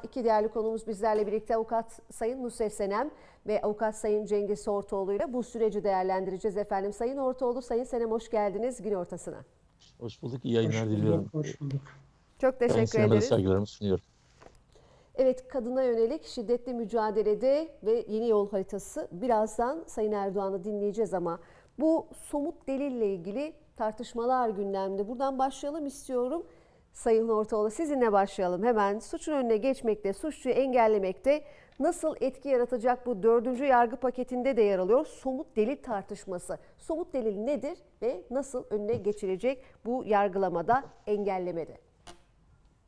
İki değerli konuğumuz bizlerle birlikte avukat Sayın Nusret Senem ve avukat Sayın Cengiz Ortaoğlu ile bu süreci değerlendireceğiz efendim. Sayın Ortaoğlu, Sayın Senem hoş geldiniz gün ortasına. Hoş bulduk. İyi yayınlar Hoş diliyorum. bulduk, hoş bulduk. Çok Ben teşekkür da ederiz. saygılarımı sunuyorum. Evet kadına yönelik şiddetli mücadelede ve yeni yol haritası birazdan Sayın Erdoğan'ı dinleyeceğiz ama bu somut delille ilgili tartışmalar gündemde. Buradan başlayalım istiyorum. Sayın Ortaoğlu sizinle başlayalım. Hemen suçun önüne geçmekte, suçluyu engellemekte nasıl etki yaratacak bu dördüncü yargı paketinde de yer alıyor. Somut delil tartışması. Somut delil nedir ve nasıl önüne geçilecek bu yargılamada, engellemede?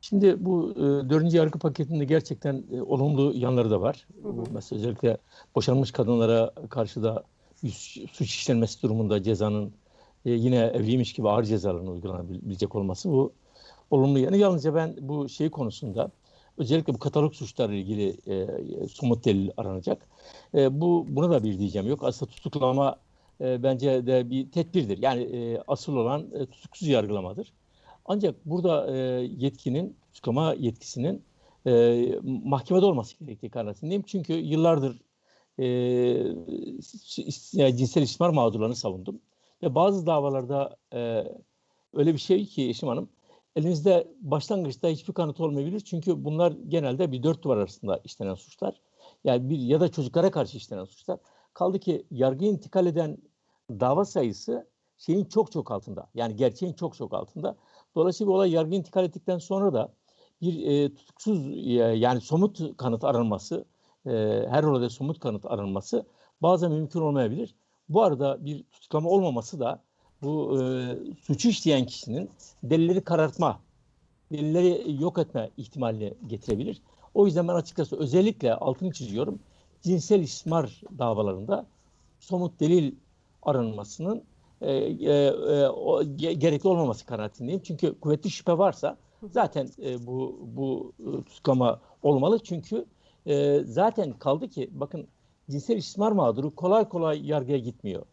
Şimdi bu e, dördüncü yargı paketinde gerçekten e, olumlu yanları da var. Bu Mesela özellikle boşanmış kadınlara karşı da suç işlenmesi durumunda cezanın e, yine evliymiş gibi ağır cezaların uygulanabilecek olması bu olumlu yanı. Yalnızca ben bu şey konusunda özellikle bu katalog suçlarla ilgili e, somut delil aranacak. E, bu buna da bir diyeceğim yok. Aslında tutuklama e, bence de bir tedbirdir. Yani e, asıl olan e, tutuksuz yargılamadır. Ancak burada e, yetkinin, tutuklama yetkisinin e, mahkemede olması gerektiği kanaatindeyim. Çünkü yıllardır e, cinsel istismar mağdurlarını savundum. Ve bazı davalarda e, öyle bir şey ki Eşim Hanım, elinizde başlangıçta hiçbir kanıt olmayabilir. Çünkü bunlar genelde bir dört duvar arasında işlenen suçlar. Yani bir ya da çocuklara karşı işlenen suçlar. Kaldı ki yargıya intikal eden dava sayısı şeyin çok çok altında. Yani gerçeğin çok çok altında. Dolayısıyla olay yargı intikal ettikten sonra da bir e, tutuksuz e, yani somut kanıt aranması, e, her olayda somut kanıt aranması bazen mümkün olmayabilir. Bu arada bir tutuklama olmaması da bu e, suçu işleyen kişinin delilleri karartma, delilleri yok etme ihtimalini getirebilir. O yüzden ben açıkçası özellikle altını çiziyorum. Cinsel istismar davalarında somut delil aranmasının e, e, e, o, ge- gerekli olmaması kanaatindeyim. Çünkü kuvvetli şüphe varsa zaten e, bu bu e, tutuklama olmalı. Çünkü e, zaten kaldı ki bakın cinsel istismar mağduru kolay kolay yargıya gitmiyor.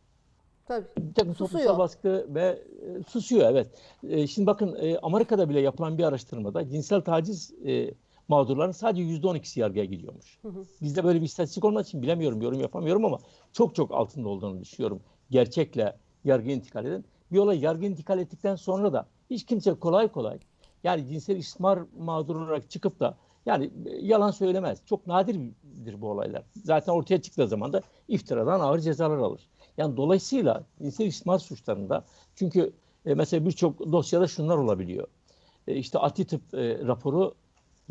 Tabii. Bir takım Susuyor. toplumsal baskı ve e, susuyor evet. E, şimdi bakın e, Amerika'da bile yapılan bir araştırmada cinsel taciz e, mağdurların sadece yüzde on ikisi yargıya gidiyormuş. Bizde böyle bir istatistik olmadığı için bilemiyorum, yorum yapamıyorum ama çok çok altında olduğunu düşünüyorum. Gerçekle yargıya intikal eden. Bir olay yargıya intikal ettikten sonra da hiç kimse kolay kolay yani cinsel istismar mağduru olarak çıkıp da yani e, yalan söylemez. Çok nadirdir bu olaylar. Zaten ortaya çıktığı zaman da iftiradan ağır cezalar alır. Yani dolayısıyla cinsel istismar suçlarında çünkü e, mesela birçok dosyada şunlar olabiliyor. E, işte adli tıp e, raporu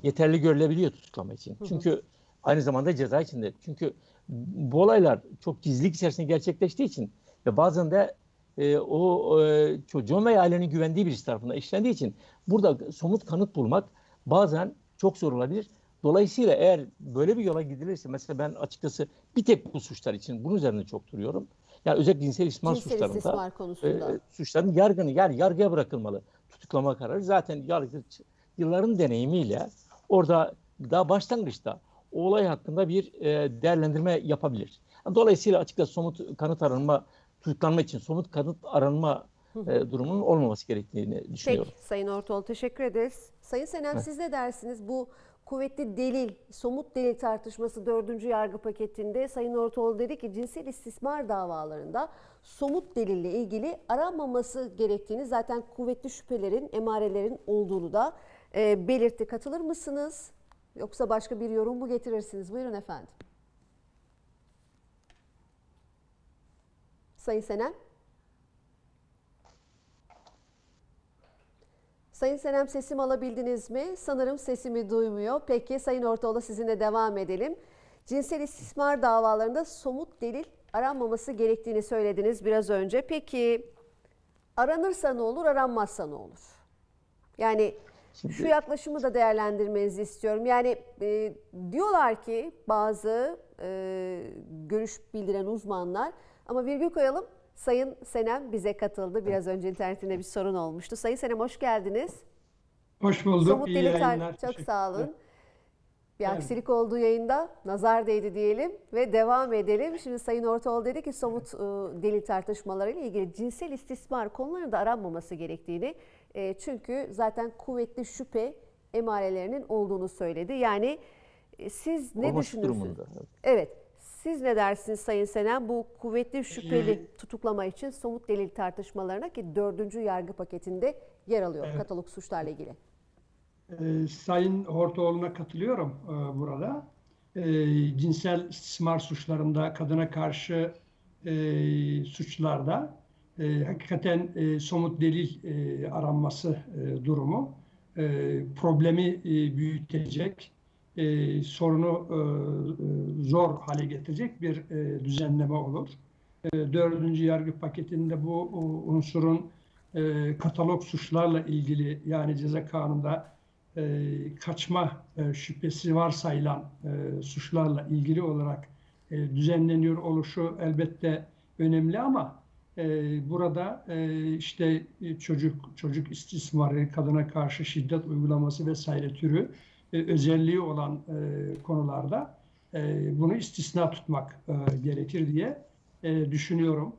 yeterli görülebiliyor tutuklama için. Çünkü aynı zamanda ceza içinde. Çünkü bu olaylar çok gizlilik içerisinde gerçekleştiği için ve bazen de e, o e, çocuğun veya ailenin güvendiği birisi tarafından işlendiği için burada somut kanıt bulmak bazen çok zor olabilir. Dolayısıyla eğer böyle bir yola gidilirse mesela ben açıkçası bir tek bu suçlar için bunun üzerine çok duruyorum. Yani özellikle cinsel istismar Cinsel suçlarında istismar konusunda. e, suçların yargını yani yargıya bırakılmalı. Tutuklama kararı zaten yargıç yılların deneyimiyle orada daha başlangıçta olay hakkında bir e, değerlendirme yapabilir. Dolayısıyla açıkçası somut kanıt aranma, tutuklanma için somut kanıt aranma e, durumunun olmaması gerektiğini düşünüyorum. Peki Sayın Ortaoğlu teşekkür ederiz. Sayın Senem Evet. siz ne dersiniz? Bu kuvvetli delil, somut delil tartışması dördüncü yargı paketinde Sayın Ortaoğlu dedi ki cinsel istismar davalarında somut delille ilgili aranmaması gerektiğini zaten kuvvetli şüphelerin, emarelerin olduğunu da e, belirtti. Katılır mısınız? Yoksa başka bir yorum mu getirirsiniz? Buyurun efendim. Sayın Senem. Sayın Senem sesim alabildiniz mi? Sanırım sesimi duymuyor. Peki Sayın Ortaoğlu sizinle devam edelim. Cinsel istismar davalarında somut delil aranmaması gerektiğini söylediniz biraz önce. Peki aranırsa ne olur, aranmazsa ne olur? Yani şu yaklaşımı da değerlendirmenizi istiyorum. Yani e, diyorlar ki bazı e, görüş bildiren uzmanlar ama virgül koyalım. Sayın Senem bize katıldı. Biraz önce internetinde bir sorun olmuştu. Sayın Senem hoş geldiniz. Hoş bulduk. Somut iyi delil tar- yayınlar. çok sağ olun. Bir Yani- aksilik olduğu yayında nazar değdi diyelim ve devam edelim. Şimdi Sayın Ortaoğlu dedi ki somut e, delil tartışmalarıyla ilgili cinsel istismar konularında aranmaması gerektiğini e, çünkü zaten kuvvetli şüphe emarelerinin olduğunu söyledi. Yani e, siz ne Olması düşünürsünüz? durumunda. Evet. Siz ne dersiniz Sayın Senem bu kuvvetli şüpheli tutuklama için somut delil tartışmalarına ki dördüncü yargı paketinde yer alıyor katalog suçlarla ilgili. Ee, Sayın Hortoğlu'na katılıyorum e, burada. Ee, cinsel istismar suçlarında, kadına karşı e, suçlarda e, hakikaten e, somut delil e, aranması e, durumu e, problemi e, büyütecek, e, sorunu e, e, zor hale getirecek bir e, düzenleme olur. E, dördüncü yargı paketinde bu o, unsurun e, katalog suçlarla ilgili yani ceza kanununda e, kaçma e, şüphesi varsayılan e, suçlarla ilgili olarak e, düzenleniyor oluşu elbette önemli ama e, burada e, işte e, çocuk çocuk istismarı, kadına karşı şiddet uygulaması vesaire türü e, özelliği olan e, konularda e, bunu istisna tutmak e, gerekir diye e, düşünüyorum.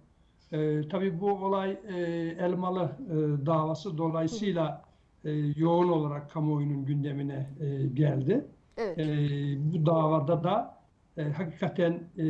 E, tabii bu olay e, Elmalı e, davası dolayısıyla e, yoğun olarak kamuoyunun gündemine e, geldi. Evet. E, bu davada da e, hakikaten e,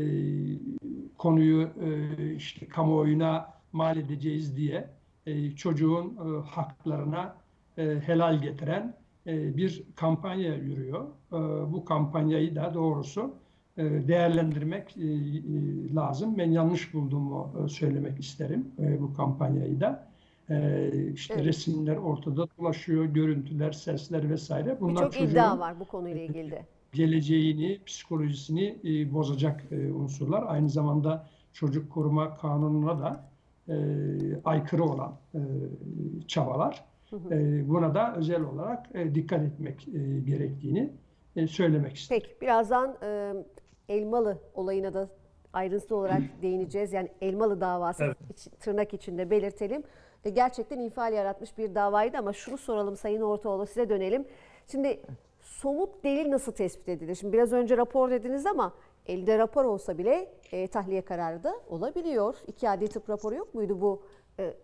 konuyu e, işte kamuoyuna mal edeceğiz diye e, çocuğun e, haklarına e, helal getiren bir kampanya yürüyor. E, bu kampanyayı da doğrusu e, değerlendirmek e, e, lazım. Ben yanlış bulduğumu e, söylemek isterim e, bu kampanyayı da. E, işte Evet. resimler ortada dolaşıyor, görüntüler, sesler vesaire. Bunlar Birçok iddia var bu konuyla ilgili de. geleceğini, psikolojisini e, bozacak e, unsurlar. Aynı zamanda çocuk koruma kanununa da e, aykırı olan e, çabalar. E, buna da özel olarak e, dikkat etmek e, gerektiğini e, söylemek istedim. Peki birazdan e, Elmalı olayına da ayrıntılı olarak değineceğiz. Yani Elmalı davası iç- tırnak içinde belirtelim. E, gerçekten infial yaratmış bir davaydı ama şunu soralım Sayın Ortaoğlu size dönelim. Şimdi somut delil nasıl tespit edilir? Şimdi biraz önce rapor dediniz ama elde rapor olsa bile e, tahliye kararı da olabiliyor. İki adli tıp raporu yok muydu bu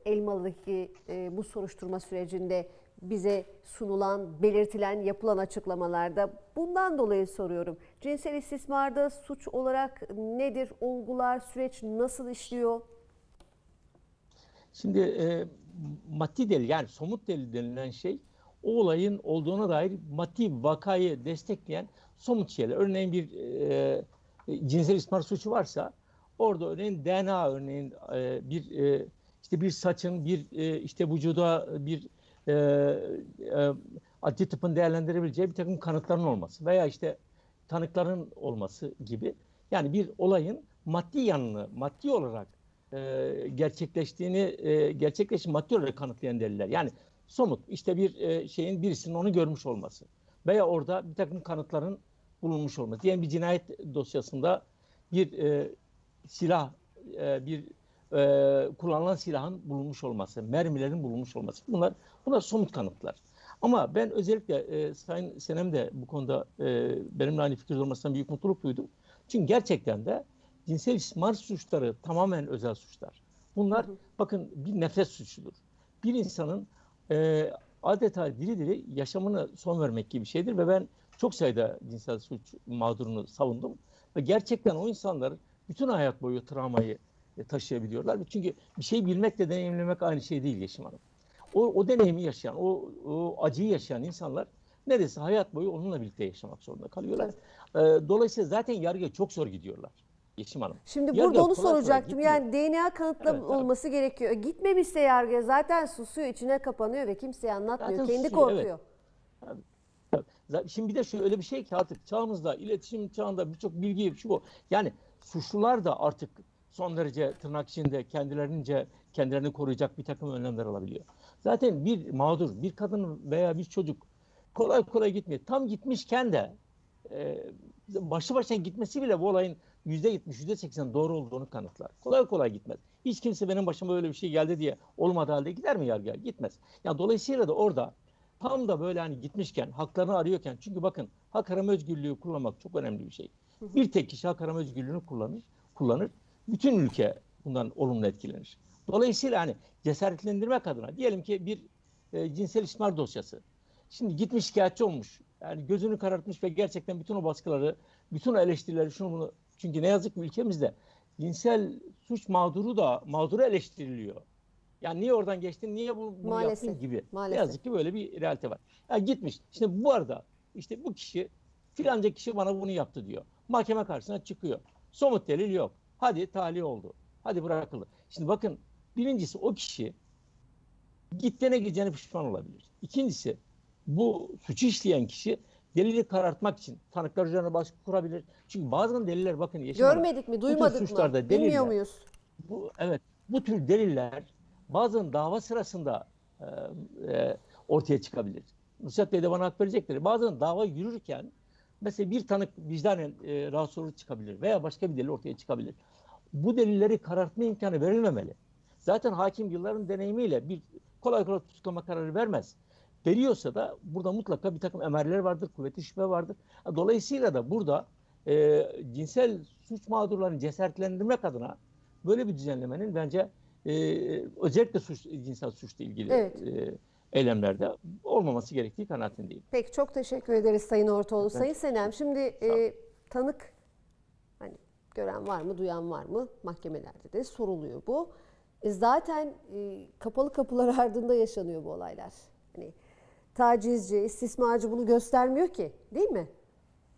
Elmalı'daki e, bu soruşturma sürecinde bize sunulan, belirtilen, yapılan açıklamalarda bundan dolayı soruyorum. Cinsel istismarda suç olarak nedir? Olgular, süreç nasıl işliyor? Şimdi e, maddi delil yani somut delil denilen şey o olayın olduğuna dair maddi vakayı destekleyen somut şeyler. Örneğin bir e, e, cinsel istismar suçu varsa orada örneğin DNA örneğin e, bir e, işte bir saçın bir e, işte vücuda bir e, e, adli tıpın değerlendirebileceği bir takım kanıtların olması veya işte tanıkların olması gibi yani bir olayın maddi yanını maddi olarak e, gerçekleştiğini e, gerçekleşti maddi olarak kanıtlayan deliller. Yani somut işte bir e, şeyin birisinin onu görmüş olması veya orada bir takım kanıtların bulunmuş olması. Diyelim bir cinayet dosyasında bir e, silah e, bir e, kullanılan silahın bulunmuş olması, mermilerin bulunmuş olması. Bunlar bunlar somut kanıtlar. Ama ben özellikle e, Sayın Senem de bu konuda e, benimle aynı fikirde olmasından büyük mutluluk duydum. Çünkü gerçekten de cinsel istismar suçları tamamen özel suçlar. Bunlar bakın bir nefret suçudur. Bir insanın e, adeta diri diri yaşamını son vermek gibi bir şeydir ve ben çok sayıda cinsel suç mağdurunu savundum ve gerçekten o insanlar bütün hayat boyu travmayı taşıyabiliyorlar. Çünkü bir şey bilmekle deneyimlemek aynı şey değil Yeşim Hanım. O, o deneyimi yaşayan, o, o acıyı yaşayan insanlar neredeyse hayat boyu onunla birlikte yaşamak zorunda kalıyorlar. E, dolayısıyla zaten yargıya çok zor gidiyorlar Yeşim Hanım. Şimdi Yargıya burada onu soracaktım. Yani DNA kanıtla Evet, evet. olması gerekiyor. Gitmemişse yargıya zaten susuyor, içine kapanıyor ve kimseye anlatmıyor. Zaten Kendi susuyor, evet. korkuyor. Zaten Şimdi bir de şu öyle bir şey ki artık çağımızda, iletişim çağında birçok bilgi şu bu. Yani suçlular da artık son derece tırnak içinde kendilerince kendilerini koruyacak bir takım önlemler alabiliyor. Zaten bir mağdur, bir kadın veya bir çocuk kolay kolay gitmiyor. Tam gitmişken de e, başlı başına gitmesi bile bu olayın yüzde yetmiş, yüzde seksen doğru olduğunu kanıtlar. Kolay kolay gitmez. Hiç kimse benim başıma böyle bir şey geldi diye olmadığı halde gider mi yargıya? Gitmez. Yani dolayısıyla da orada tam da böyle hani gitmişken, haklarını arıyorken çünkü bakın hak arama özgürlüğü kullanmak çok önemli bir şey. Bir tek kişi hak arama özgürlüğünü kullanır, kullanır. Bütün ülke bundan olumlu etkilenir. Dolayısıyla hani cesaretlendirmek adına diyelim ki bir e, cinsel istismar dosyası. Şimdi gitmiş şikayetçi olmuş. Yani gözünü karartmış ve gerçekten bütün o baskıları, bütün o eleştirileri şunu bunu çünkü ne yazık ki ülkemizde cinsel suç mağduru da mağduru eleştiriliyor. Yani niye oradan geçtin, niye bu, bunu Maalesef, yaptın gibi. maalesef. Ne yazık ki böyle bir realite var. Yani gitmiş. Şimdi bu arada işte bu kişi filanca kişi bana bunu yaptı diyor. Mahkeme karşısına çıkıyor. Somut delil yok. Hadi tahliye oldu. Hadi bırakıldı. Şimdi bakın birincisi o kişi gittiğine gideceğine pişman olabilir. İkincisi bu suçu işleyen kişi delili karartmak için tanıklar üzerine baskı kurabilir. Çünkü bazen deliller bakın Hanım, Görmedik mi, duymadık mı? suçlarda Bilmiyor deliller- muyuz? bu evet bu tür deliller bazen dava sırasında e, e, ortaya çıkabilir. Nusret Bey de bana hak verecektir. Bazen dava yürürken mesela bir tanık vicdanen e, rahatsız çıkabilir veya başka bir delil ortaya çıkabilir. Bu delilleri karartma imkanı verilmemeli. Zaten hakim yılların deneyimiyle bir kolay kolay tutuklama kararı vermez. Veriyorsa da burada mutlaka bir takım emerler vardır, kuvvetli şüphe vardır. Dolayısıyla da burada e, cinsel suç mağdurlarını cesaretlendirmek adına böyle bir düzenlemenin bence e, özellikle suç, cinsel suçla ilgili Evet. e, eylemlerde olmaması gerektiği kanaatindeyim. Peki çok teşekkür ederiz Sayın Ortaoğlu. Ben Sayın Senem şimdi e, tanık hani gören var mı, duyan var mı? Mahkemelerde de soruluyor bu. E, zaten e, kapalı kapılar ardında yaşanıyor bu olaylar. Hani tacizci, istismarcı bunu göstermiyor ki, değil mi?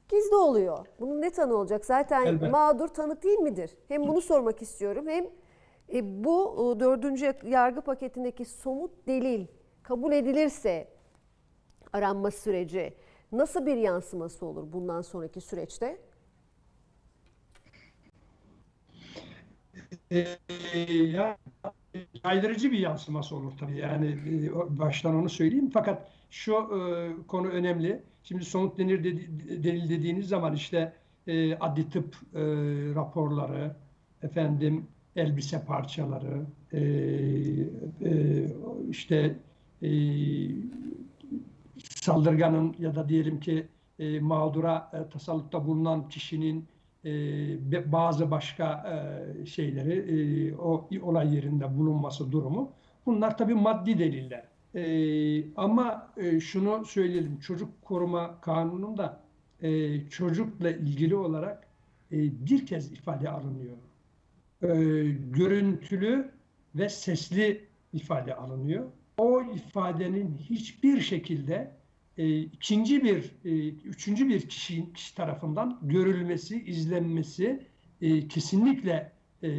Gizli oluyor. Bunun ne tanı olacak? Zaten Elbette. mağdur tanık değil midir? Hem bunu sormak istiyorum hem e, bu e, dördüncü yargı paketindeki somut delil kabul edilirse aranma süreci nasıl bir yansıması olur bundan sonraki süreçte? Ee, ya, caydırıcı bir yansıması olur tabii. Yani e, baştan onu söyleyeyim. Fakat şu e, konu önemli. Şimdi somut denir dedi- delil dediğiniz zaman işte e, adli tıp e, raporları, efendim elbise parçaları, e, e, işte e, saldırganın ya da diyelim ki e, mağdura e, tasallutta bulunan kişinin e, bazı başka e, şeyleri e, o olay yerinde bulunması durumu bunlar tabii maddi deliller. E, ama e, şunu söyleyelim çocuk koruma kanununda e, çocukla ilgili olarak e, bir kez ifade alınıyor. E, görüntülü ve sesli ifade alınıyor. O ifadenin hiçbir şekilde e, ikinci bir, e, üçüncü bir kişi, kişi tarafından görülmesi, izlenmesi e, kesinlikle e,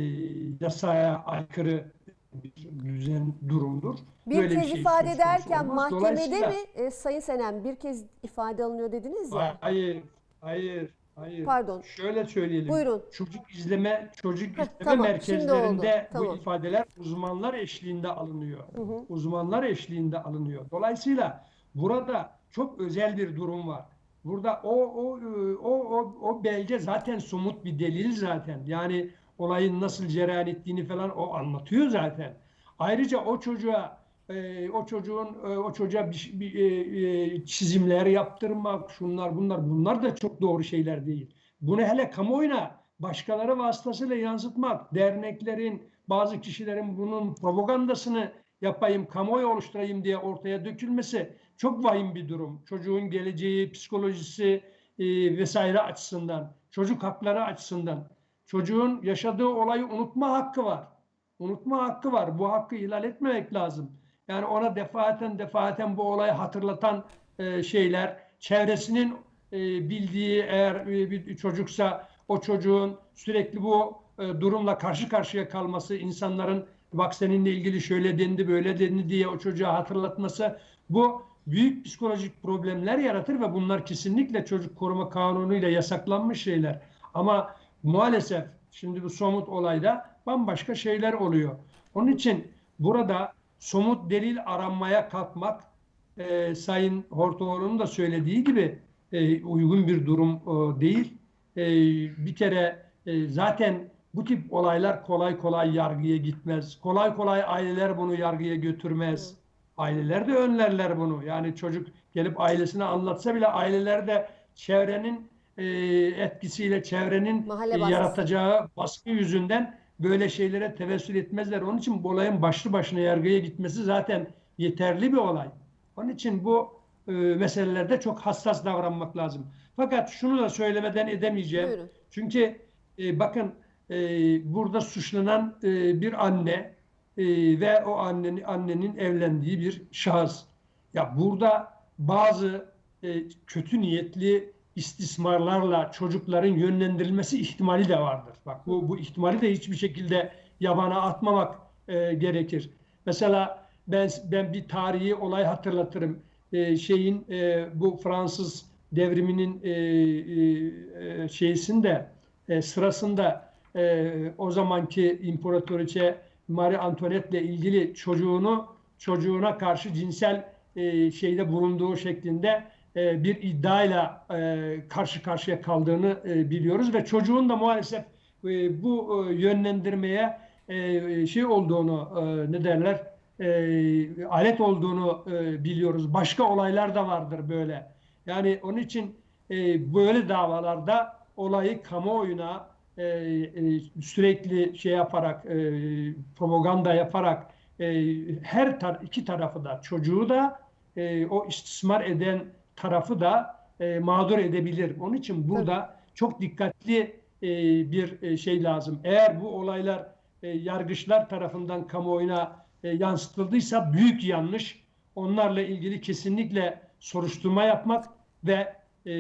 yasaya aykırı bir düzen durumdur. Bir Böyle kez şey ifade ederken mahkemede mi e, Sayın Senem bir kez ifade alınıyor dediniz ya? Hayır, hayır, hayır. Pardon. Şöyle söyleyelim. Buyurun. Çocuk izleme, çocuk Heh, izleme tamam, merkezlerinde oldu. Tamam. bu ifadeler uzmanlar eşliğinde alınıyor. Uzmanlar eşliğinde alınıyor. Dolayısıyla burada çok özel bir durum var. Burada o o o o, o belge zaten somut bir delil zaten. Yani olayın nasıl cereyan ettiğini falan o anlatıyor zaten. Ayrıca o çocuğa e, o çocuğun e, o çocuğa bir, bir, e, e, çizimler yaptırmak, şunlar bunlar bunlar da çok doğru şeyler değil. Bunu hele kamuoyuna başkaları vasıtasıyla yansıtmak, derneklerin, bazı kişilerin bunun propagandasını yapayım, kamuoyu oluşturayım diye ortaya dökülmesi çok vahim bir durum. Çocuğun geleceği, psikolojisi e, vesaire açısından, çocuk hakları açısından. Çocuğun yaşadığı olayı unutma hakkı var. Unutma hakkı var. Bu hakkı ihlal etmemek lazım. Yani ona defaten defaten bu olayı hatırlatan e, şeyler, çevresinin e, bildiği eğer e, bir çocuksa o çocuğun sürekli bu e, durumla karşı karşıya kalması, insanların bak seninle ilgili şöyle dendi böyle dendi diye o çocuğa hatırlatması bu büyük psikolojik problemler yaratır ve bunlar kesinlikle çocuk koruma kanunuyla yasaklanmış şeyler. Ama maalesef şimdi bu somut olayda bambaşka şeyler oluyor. Onun için burada somut delil aranmaya kalkmak e, Sayın Hortoğlu'nun da söylediği gibi e, uygun bir durum e, değil. E, bir kere e, zaten bu tip olaylar kolay kolay yargıya gitmez. Kolay kolay aileler bunu yargıya götürmez. Aileler de önlerler bunu. Yani çocuk gelip ailesine anlatsa bile aileler de çevrenin e, etkisiyle, çevrenin e, yaratacağı baskı yüzünden böyle şeylere tevessül etmezler. Onun için bu olayın başlı başına yargıya gitmesi zaten yeterli bir olay. Onun için bu e, meselelerde çok hassas davranmak lazım. Fakat şunu da söylemeden edemeyeceğim. Buyurun. Çünkü e, bakın e, burada suçlanan e, bir anne e, ve o annenin annenin evlendiği bir şahıs. Ya burada bazı e, kötü niyetli istismarlarla çocukların yönlendirilmesi ihtimali de vardır. Bak bu bu ihtimali de hiçbir şekilde yabana atmamak e, gerekir. Mesela ben ben bir tarihi olay hatırlatırım. E, şeyin e, bu Fransız devriminin e, e, e, şeysinde e, sırasında e, o zamanki imparatoriçe Marie Antoinette ile ilgili çocuğunu çocuğuna karşı cinsel e, şeyde bulunduğu şeklinde e, bir iddiayla e, karşı karşıya kaldığını e, biliyoruz ve çocuğun da maalesef e, bu e, yönlendirmeye e, şey olduğunu e, ne derler e, alet olduğunu e, biliyoruz. Başka olaylar da vardır böyle. Yani onun için e, böyle davalarda olayı kamuoyuna e, e, sürekli şey yaparak e, propaganda yaparak e, her tar- iki tarafı da çocuğu da e, o istismar eden tarafı da e, mağdur edebilir. Onun için burada çok dikkatli e, bir e, şey lazım. Eğer bu olaylar e, yargıçlar tarafından kamuoyuna e, yansıtıldıysa büyük yanlış. Onlarla ilgili kesinlikle soruşturma yapmak ve e,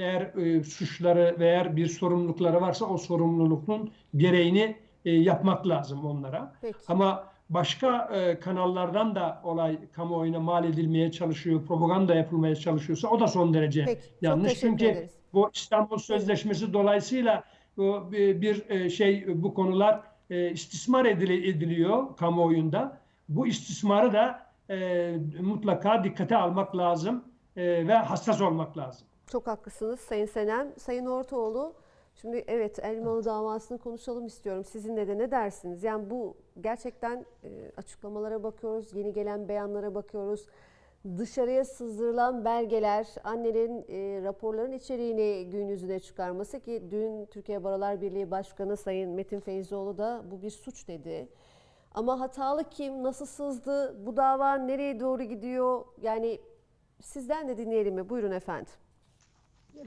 eğer e, suçları ve eğer bir sorumlulukları varsa o sorumluluğun gereğini e, yapmak lazım onlara. Peki. Ama başka e, kanallardan da olay kamuoyuna mal edilmeye çalışıyor, propaganda yapılmaya çalışıyorsa o da son derece Peki, yanlış. Çünkü ederiz. bu İstanbul Sözleşmesi dolayısıyla bu bir, e, şey bu konular e, istismar edili- ediliyor kamuoyunda. Bu istismarı da e, mutlaka dikkate almak lazım e, ve hassas olmak lazım. Çok haklısınız Sayın Senem. Sayın Ortaoğlu, şimdi evet Elmalı davasını konuşalım istiyorum. Sizinle de ne dersiniz? Yani bu gerçekten e, açıklamalara bakıyoruz, yeni gelen beyanlara bakıyoruz. Dışarıya sızdırılan belgeler, annenin e, raporların içeriğini gün yüzüne çıkarması ki dün Türkiye Barolar Birliği Başkanı Sayın Metin Feyzoğlu da bu bir suç dedi. Ama hatalı kim, nasıl sızdı, bu dava nereye doğru gidiyor? Yani sizden de dinleyelim mi? Buyurun efendim.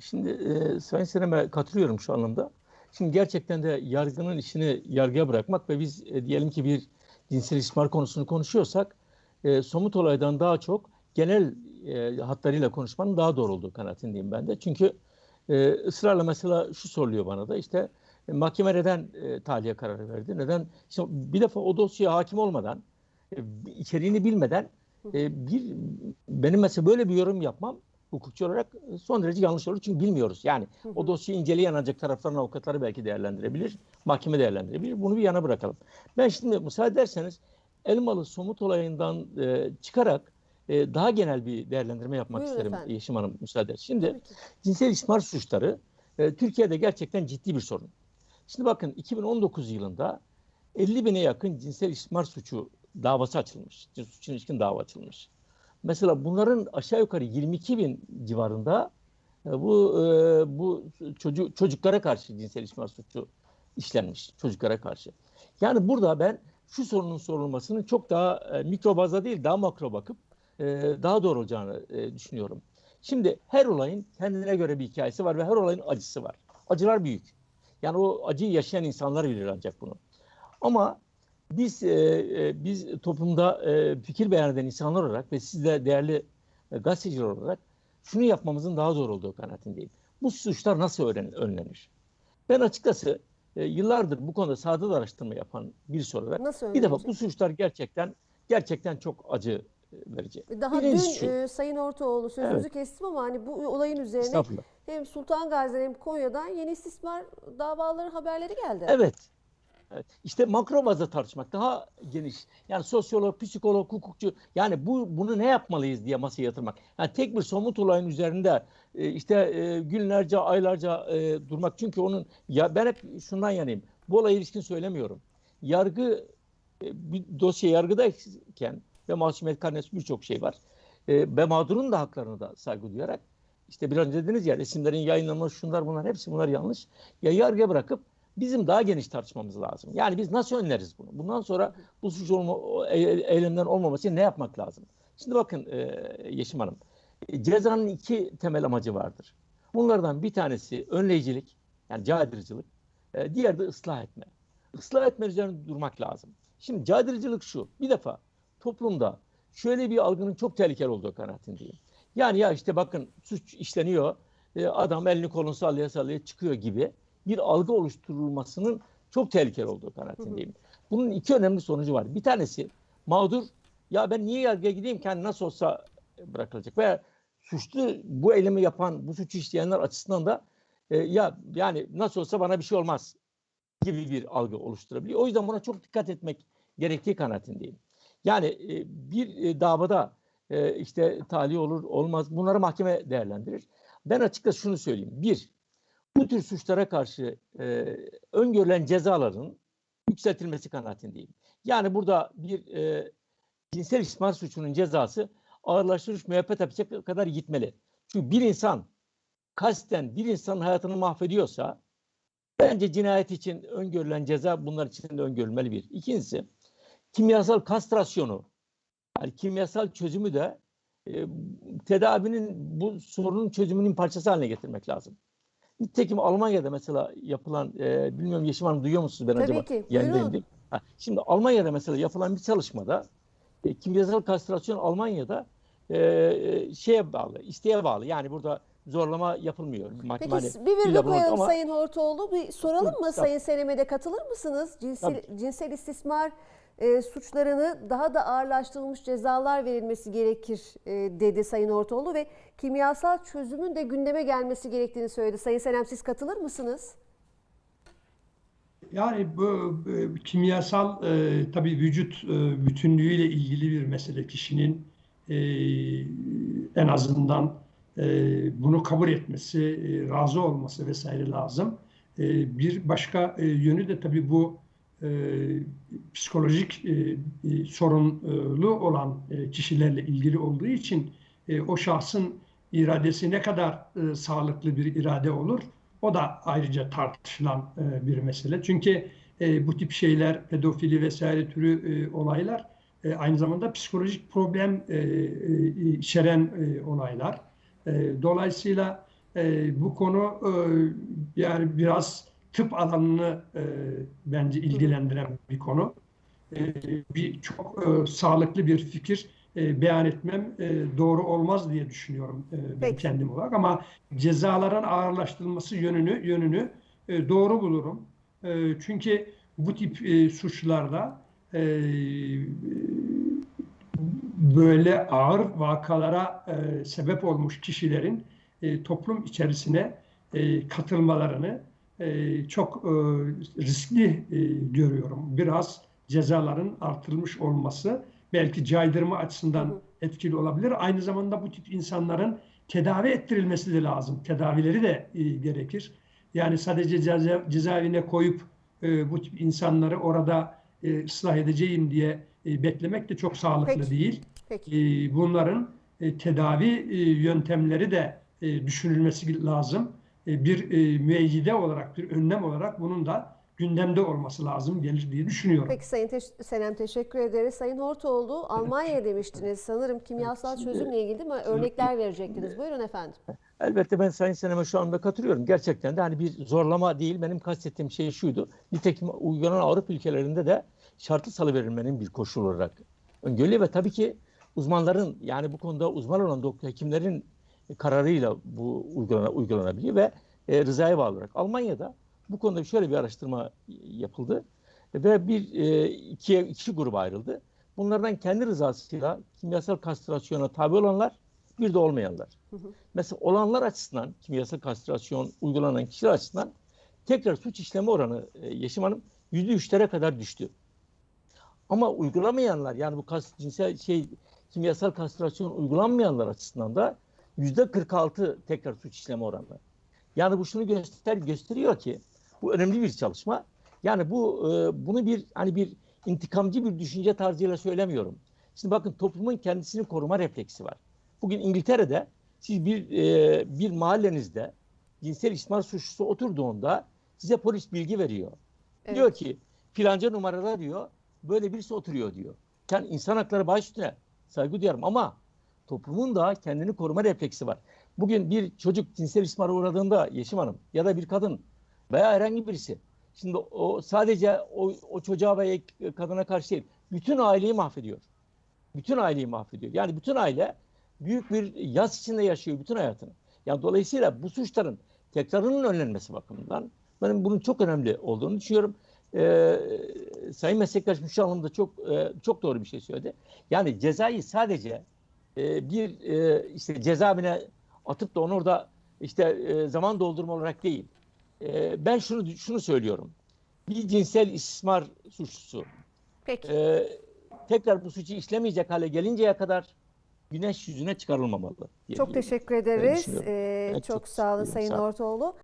Şimdi e, Sayın Senem'e katılıyorum şu anlamda. Şimdi gerçekten de yargının işini yargıya bırakmak ve biz e, diyelim ki bir cinsel istismar konusunu konuşuyorsak e, somut olaydan daha çok genel e, hatlarıyla konuşmanın daha doğru olduğu kanaatindeyim ben de. Çünkü e, ısrarla mesela şu soruluyor bana da işte e, mahkeme neden e, tahliye kararı verdi? Neden? İşte bir defa o dosyaya hakim olmadan, e, içeriğini bilmeden e, bir benim mesela böyle bir yorum yapmam hukukçu olarak son derece yanlış olur. Çünkü bilmiyoruz. Yani o dosyayı inceleyen ancak tarafların avukatları belki değerlendirebilir. Mahkeme değerlendirebilir. Bunu bir yana bırakalım. Ben şimdi müsaade ederseniz Elmalı somut olayından e, çıkarak e, daha genel bir değerlendirme yapmak Buyurun isterim efendim. Yeşim Hanım müsaade. Şimdi Tabii ki. cinsel istismar suçları e, Türkiye'de gerçekten ciddi bir sorun. Şimdi bakın 2019 yılında 50 bine yakın cinsel istismar suçu davası açılmış. Cins suçuna ilişkin dava açılmış. Mesela bunların aşağı yukarı 22 bin civarında e, bu e, bu çocuk çocuklara karşı cinsel istismar suçu işlenmiş çocuklara karşı. Yani burada ben şu sorunun sorulmasının çok daha e, mikro bazda değil daha makro bakıp daha doğru olacağını düşünüyorum. Şimdi her olayın kendine göre bir hikayesi var ve her olayın acısı var. Acılar büyük. Yani o acıyı yaşayan insanlar bilir ancak bunu. Ama biz e, e, biz toplumda e, fikir beyan eden insanlar olarak ve siz de değerli e, gazeteciler olarak şunu yapmamızın daha zor olduğu kanaatindeyim. Bu suçlar nasıl öğren, önlenir? Ben açıkçası e, yıllardır bu konuda sahada da araştırma yapan birisi olarak Nasıl bir defa bu suçlar gerçekten gerçekten çok acı e, verici. Daha Birincisi dün şu. e, Sayın Ortaoğlu sözünüzü Evet. kestim ama hani bu olayın üzerine hem Sultan Gazi'den hem Konya'dan yeni istismar davaları haberleri geldi. Evet. Evet. İşte makro bazda tartışmak daha geniş. Yani sosyolog, psikolog, hukukçu yani bu bunu ne yapmalıyız diye masaya yatırmak. Yani tek bir somut olayın üzerinde e, işte e, günlerce, aylarca e, durmak. Çünkü onun ya ben hep şundan yanayım. Bu olaya ilişkin söylemiyorum. Yargı bir dosya yargıdayken ve masumiyet karnesi birçok şey var. Ve mağdurun da haklarına da saygı duyarak işte biraz önce dediniz ya resimlerin yayınlanması şunlar bunlar hepsi bunlar yanlış. Ya yargıya bırakıp bizim daha geniş tartışmamız lazım. Yani biz nasıl önleriz bunu? Bundan sonra bu suç olma, e- eylemden olmaması için ne yapmak lazım? Şimdi bakın e, Yeşim Hanım. E, Cezanın iki temel amacı vardır. Bunlardan bir tanesi önleyicilik, yani caydırıcılık. E, diğer de ıslah etme. Islah etme üzerine durmak lazım. Şimdi caydırıcılık şu. Bir defa toplumda şöyle bir algının çok tehlikeli olduğu kanaatindeyim. Yani ya işte bakın suç işleniyor, e, adam elini kolunu sallaya sallaya çıkıyor gibi bir algı oluşturulmasının çok tehlikeli olduğu kanaatindeyim. Bunun iki önemli sonucu var. Bir tanesi mağdur ya ben niye yargıya gideyim ki hani nasıl olsa bırakılacak veya suçlu bu eylemi yapan, bu suçu işleyenler açısından da e, ya yani nasıl olsa bana bir şey olmaz gibi bir algı oluşturabiliyor. O yüzden buna çok dikkat etmek gerektiği kanaatindeyim. Yani e, bir e, davada e, işte tali olur olmaz bunları mahkeme değerlendirir. Ben açıkçası şunu söyleyeyim. Bir, bu tür suçlara karşı e, öngörülen cezaların yükseltilmesi kanaatindeyim. Yani burada bir e, cinsel istismar suçunun cezası ağırlaştırılmış müebbet hapise kadar gitmeli. Çünkü bir insan kasten bir insanın hayatını mahvediyorsa bence cinayet için öngörülen ceza bunlar için de öngörülmeli bir. İkincisi kimyasal kastrasyonu yani kimyasal çözümü de e, tedavinin bu sorunun çözümünün parçası haline getirmek lazım. Nitekim Almanya'da mesela yapılan, e, bilmiyorum Yeşim Hanım duyuyor musunuz ben Tabii acaba? ki, Yayındayım buyurun. değil. Ha, şimdi Almanya'da mesela yapılan bir çalışmada e, kimyasal kastrasyon Almanya'da e, e, şeye bağlı, isteğe bağlı. Yani burada zorlama yapılmıyor. Peki hani bir virgül koyalım ama- Sayın Hortoğlu. Bir soralım mı tabii. Sayın Seleme'de katılır mısınız? Cinsel, Tabii. cinsel istismar e, suçlarını daha da ağırlaştırılmış cezalar verilmesi gerekir e, dedi Sayın Hortoğlu ve kimyasal çözümün de gündeme gelmesi gerektiğini söyledi. Sayın Senem siz katılır mısınız? Yani bu, bu kimyasal e, tabii vücut e, bütünlüğüyle ilgili bir mesele kişinin e, en azından e, bunu kabul etmesi, e, razı olması vesaire lazım. E, bir başka e, yönü de tabii bu e, psikolojik e, sorunlu olan e, kişilerle ilgili olduğu için e, o şahsın iradesi ne kadar e, sağlıklı bir irade olur o da ayrıca tartışılan e, bir mesele. Çünkü e, bu tip şeyler, pedofili vesaire türü e, olaylar e, aynı zamanda psikolojik problem e, e, içeren e, olaylar. E, dolayısıyla e, bu konu e, yani biraz tıp alanını e, bence ilgilendiren bir konu. E, bir çok e, sağlıklı bir fikir e, beyan etmem e, doğru olmaz diye düşünüyorum e, ben Peki. kendim olarak ama cezaların ağırlaştırılması yönünü yönünü e, doğru bulurum. E, çünkü bu tip e, suçlarda e, böyle ağır vakalara e, sebep olmuş kişilerin e, toplum içerisine e, katılmalarını e, çok e, riskli e, görüyorum. Biraz cezaların artırılmış olması belki caydırma açısından etkili olabilir. Aynı zamanda bu tip insanların tedavi ettirilmesi de lazım. Tedavileri de e, gerekir. Yani sadece ceza, cezaevine koyup e, bu tip insanları orada e, ıslah edeceğim diye e, beklemek de çok sağlıklı Peki. değil. Peki. E, bunların e, tedavi e, yöntemleri de e, düşünülmesi lazım. E, bir e, müeyyide olarak, bir önlem olarak bunun da gündemde olması lazım gelir diye düşünüyorum. Peki Sayın Teş- Senem teşekkür ederiz. Sayın Hortoğlu Almanya demiştiniz. Sanırım kimyasal çözümle ilgili değil mi? Örnekler verecektiniz. Buyurun efendim. Elbette ben Sayın Senem'e şu anda katılıyorum. Gerçekten de hani bir zorlama değil. Benim kastettiğim şey şuydu. Nitekim uygulanan Avrupa ülkelerinde de şartlı salıverilmenin bir koşul olarak öngörülüyor ve tabii ki uzmanların yani bu konuda uzman olan doktor hekimlerin kararıyla bu uygulana, uygulanabiliyor ve e, rızaya bağlı olarak. Almanya'da bu konuda şöyle bir araştırma yapıldı ve bir e, ikiye iki gruba ayrıldı. Bunlardan kendi rızasıyla kimyasal kastrasyona tabi olanlar bir de olmayanlar. Mesela olanlar açısından kimyasal kastrasyon uygulanan kişiler açısından tekrar suç işleme oranı e, Yeşim Hanım yüzde üçlere kadar düştü. Ama uygulamayanlar yani bu kas, cinsel şey kimyasal kastrasyon uygulanmayanlar açısından da yüzde 46 tekrar suç işleme oranı. Yani bu şunu göster gösteriyor ki bu önemli bir çalışma. Yani bu e, bunu bir hani bir intikamcı bir düşünce tarzıyla söylemiyorum. Şimdi bakın toplumun kendisini koruma refleksi var. Bugün İngiltere'de siz bir e, bir mahallenizde cinsel istismar suçlusu oturduğunda size polis bilgi veriyor. Evet. Diyor ki filanca numarada diyor böyle birisi oturuyor diyor. Yani insan hakları baş üstüne saygı duyarım ama toplumun da kendini koruma refleksi var. Bugün bir çocuk cinsel istismara uğradığında Yeşim Hanım ya da bir kadın veya herhangi birisi şimdi o sadece o, o çocuğa veya kadına karşı değil bütün aileyi mahvediyor. Bütün aileyi mahvediyor. Yani bütün aile büyük bir yas içinde yaşıyor bütün hayatını. Yani dolayısıyla bu suçların tekrarının önlenmesi bakımından benim bunun çok önemli olduğunu düşünüyorum. Ee, Sayın meslektaş Müşah Hanım da çok e, çok doğru bir şey söyledi. Yani cezayı sadece e, bir e, işte cezaevine atıp da onu orada işte e, zaman doldurma olarak değil. E, ben şunu şunu söylüyorum. Bir cinsel istismar suçlusu Peki. e, tekrar bu suçu işlemeyecek hale gelinceye kadar güneş yüzüne çıkarılmamalı. Çok teşekkür ederiz. Ee, Evet, çok çok sağ olun Sayın sağ olun. Ortaoğlu.